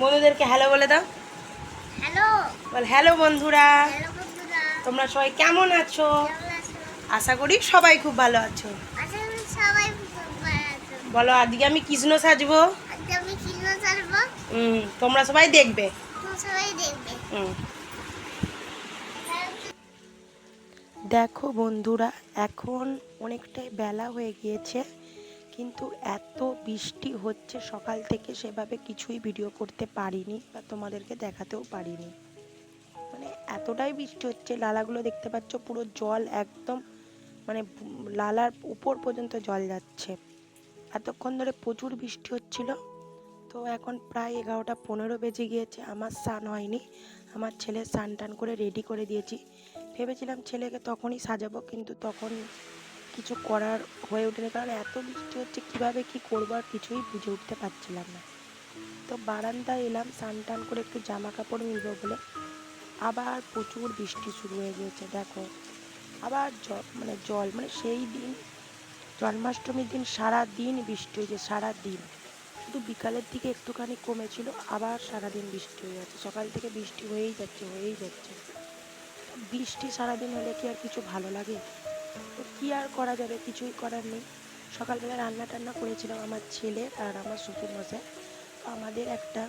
বন্ধুদেরকে হ্যালো বলে দাও। হ্যালো বল হ্যালো বন্ধুরা। তোমরা সবাই কেমন আছো? আশা করি সবাই খুব ভালো আছো। বলো আজকে আমি কৃষ্ণ সাজবো। হুম তোমরা সবাই দেখবে। সবাই দেখবে। হুম। দেখো বন্ধুরা এখন অনেকটাই বেলা হয়ে গিয়েছে। কিন্তু এত বৃষ্টি হচ্ছে সকাল থেকে সেভাবে কিছুই ভিডিও করতে পারিনি বা তোমাদেরকে দেখাতেও পারিনি। মানে এতটাই বৃষ্টি হচ্ছে, লালাগুলো দেখতে পাচ্ছ পুরো জল একদম মানে লালার উপর পর্যন্ত জল যাচ্ছে। এতক্ষণ ধরে প্রচুর বৃষ্টি হচ্ছিল, তো এখন প্রায় এগারোটা পনেরো বেজে গিয়েছে, আমার স্নান হয়নি। আমার ছেলে স্নান টান করে রেডি করে দিয়েছি। ভেবেছিলাম ছেলেকে তখনই সাজাবো, কিন্তু তখন কিছু করার হয়ে ওঠেনি, কারণ এত বৃষ্টি হচ্ছে, কীভাবে কি করব আর কিছুই বুঝে উঠতে পারছিলাম না। তো বারান্দায় এলাম স্নান টান করে একটু জামা কাপড় মিলবো বলে। আবার প্রচুর বৃষ্টি শুরু হয়ে গিয়েছে, দেখো। আবার জল মানে জল মানে সেই দিন, জন্মাষ্টমীর দিন সারা দিন বৃষ্টি হয়েছে সারা দিন শুধু বিকালের দিকে একটুখানি কমেছিল, আবার সারাদিন বৃষ্টি হয়ে যাচ্ছে। সকাল থেকে বৃষ্টি হয়েই যাচ্ছে হয়েই যাচ্ছে। বৃষ্টি সারাদিন হলে কি আর কিছু ভালো লাগে? তো কি আর করা যাবে? কিছুই করার নেই। সকালবেলা রান্না টান্না করেছিলাম আমার ছেলে আর আমার শ্বশুর মশাই। তো আমাদের একটা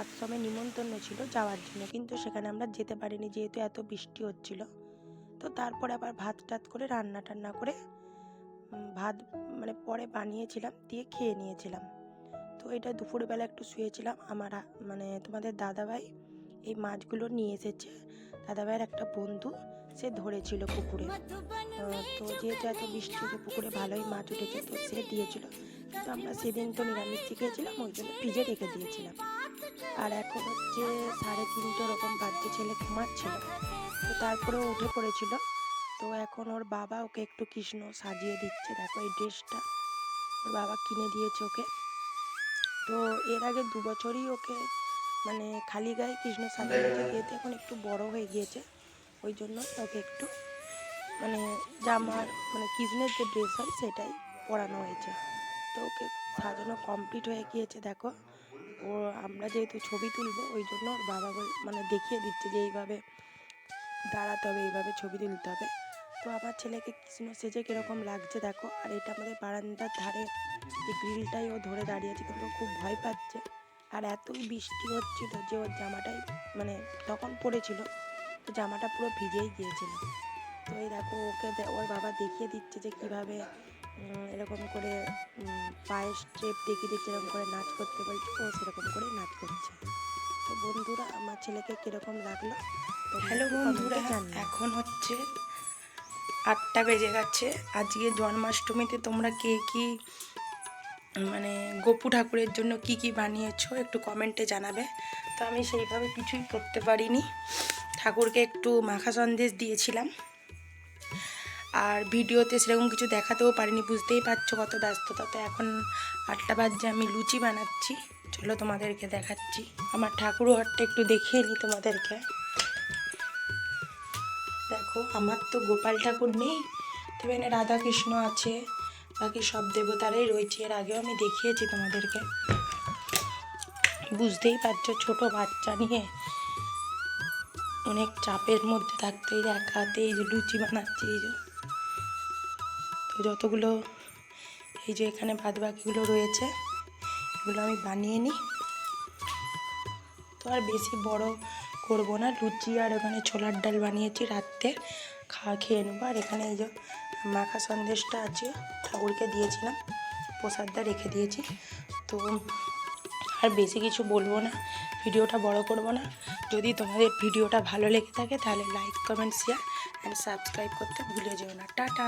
আশ্রমে নিমন্ত্রণ ছিল যাওয়ার জন্য, কিন্তু সেখানে আমরা যেতে পারিনি যেহেতু এত বৃষ্টি হচ্ছিল। তো তারপরে আবার ভাত টাত করে রান্না টান্না করে ভাত মানে পরে বানিয়েছিলাম, দিয়ে খেয়ে নিয়েছিলাম। তো এটা দুপুরবেলা একটু শুয়েছিলাম। আমার মানে তোমাদের দাদাভাই এই মাছগুলো নিয়ে এসেছে। দাদাভাইয়ের একটা বন্ধু সে ধরেছিল পুকুরে। তো যেহেতু এত বৃষ্টি হচ্ছে পুকুরে ভালোই মাছ উঠেছে, তো সে দিয়েছিল। কিন্তু আমরা সেদিন তো নিরামিষ খেয়েছিলাম, ওই জন্য ফ্রিজে রেখে দিয়েছিলাম। আর এখন হচ্ছে সাড়ে তিনটে ওরকম বাচ্চা ছেলে ঘুমাচ্ছিল। তো তারপরে উঠে পড়েছিল। তো এখন ওর বাবা ওকে একটু কৃষ্ণ সাজিয়ে দিচ্ছে, দেখো এই ড্রেসটা। ওর বাবা কিনে দিয়েছে ওকে। তো এর আগে দু বছরই ওকে মানে খালি গায়ে কৃষ্ণ সাজিয়েছে যেহেতু এখন একটু বড় হয়ে গিয়েছে। ওই জন্য ওকে একটু মানে জামার মানে কৃষ্ণের যে ড্রেস হয় সেটাই পরানো হয়েছে। তো ওকে সাজানো কমপ্লিট হয়ে গিয়েছে, দেখো। ও আমরা যেহেতু ছবি তুলবো, ওই জন্য ওর বাবা মানে দেখিয়ে দিচ্ছে যে এইভাবে দাঁড়াতে হবে, এইভাবে ছবি তুলতে হবে। তো আমার ছেলেকে কৃষ্ণ সেজে কীরকম লাগছে দেখো। আর এটা আমাদের বারান্দার ধারে যে গ্রিলটাই ও ধরে দাঁড়িয়েছে কিন্তু ও খুব ভয় পাচ্ছে। আর এতই বৃষ্টি হচ্ছিল যে ওর জামাটাই মানে তখন পড়েছিল। তো জামাটা পুরো ভিজেই গিয়েছিল। তো এই দেখো ওকে ওর বাবা দেখিয়ে দিচ্ছে যে কীভাবে এরকম করে পায়ের স্টেপ দেখিয়ে দিচ্ছে এরকম করে নাচ করতে বলছে ও সেরকম করে নাচ করছে। তো বন্ধুরা আমার ছেলেকে কীরকম লাগল হ্যালো বন্ধুরা এখন হচ্ছে আটটা বেজে গেছে। আজকে জন্মাষ্টমীতে তোমরা কে কি মানে গোপু ঠাকুরের জন্য কি কি বানিয়েছো একটু কমেন্টে জানাবে। তো আমি সেইভাবে কিছুই করতে পারিনি। ঠাকুরকে একটু মাখা সন্দেশ দিয়েছিলাম। আর ভিডিওতে সেরকম কিছু দেখাতেও পারিনি, বুঝতেই পারছ কত ব্যস্ততা। তো এখন আটটা বাজে আমি লুচি বানাচ্ছি। চলো তোমাদেরকে দেখাচ্ছি। আমার ঠাকুর ঘরটা একটু দেখিয়ে নিই তোমাদেরকে। দেখো, আমার তো গোপাল ঠাকুর নেই, তবে এখানে রাধা কৃষ্ণ আছে, বাকি সব দেবতারাই রয়েছে। এর আগেও আমি দেখিয়েছি তোমাদেরকে। বুঝতেই পারছ, ছোট বাচ্চা নিয়ে অনেক চাপের মধ্যে থাকতে এই একা হাতে এই যে লুচি বানাচ্ছি, এই যে। তো যতগুলো এই যে এখানে বাদ বাকিগুলো রয়েছে, এগুলো আমি বানিয়ে নিই। তো আর বেশি বড় করব না, লুচি আর ওখানে ছোলার ডাল বানিয়েছি রাত্রে, খাওয়া খেয়ে নেব। আর এখানে এই যে মাখা সন্দেশটা আছে, ঠাকুরকে দিয়েছিলাম, প্রসাদটা রেখে দিয়েছি। তো আর বেশি কিছু বলব না, ভিডিওটা বড় করব না। যদি তোমাদের ভিডিওটা ভালো লেগে থাকে তাহলে like comment share and subscribe করতে ভুলে যেও না। টাটা।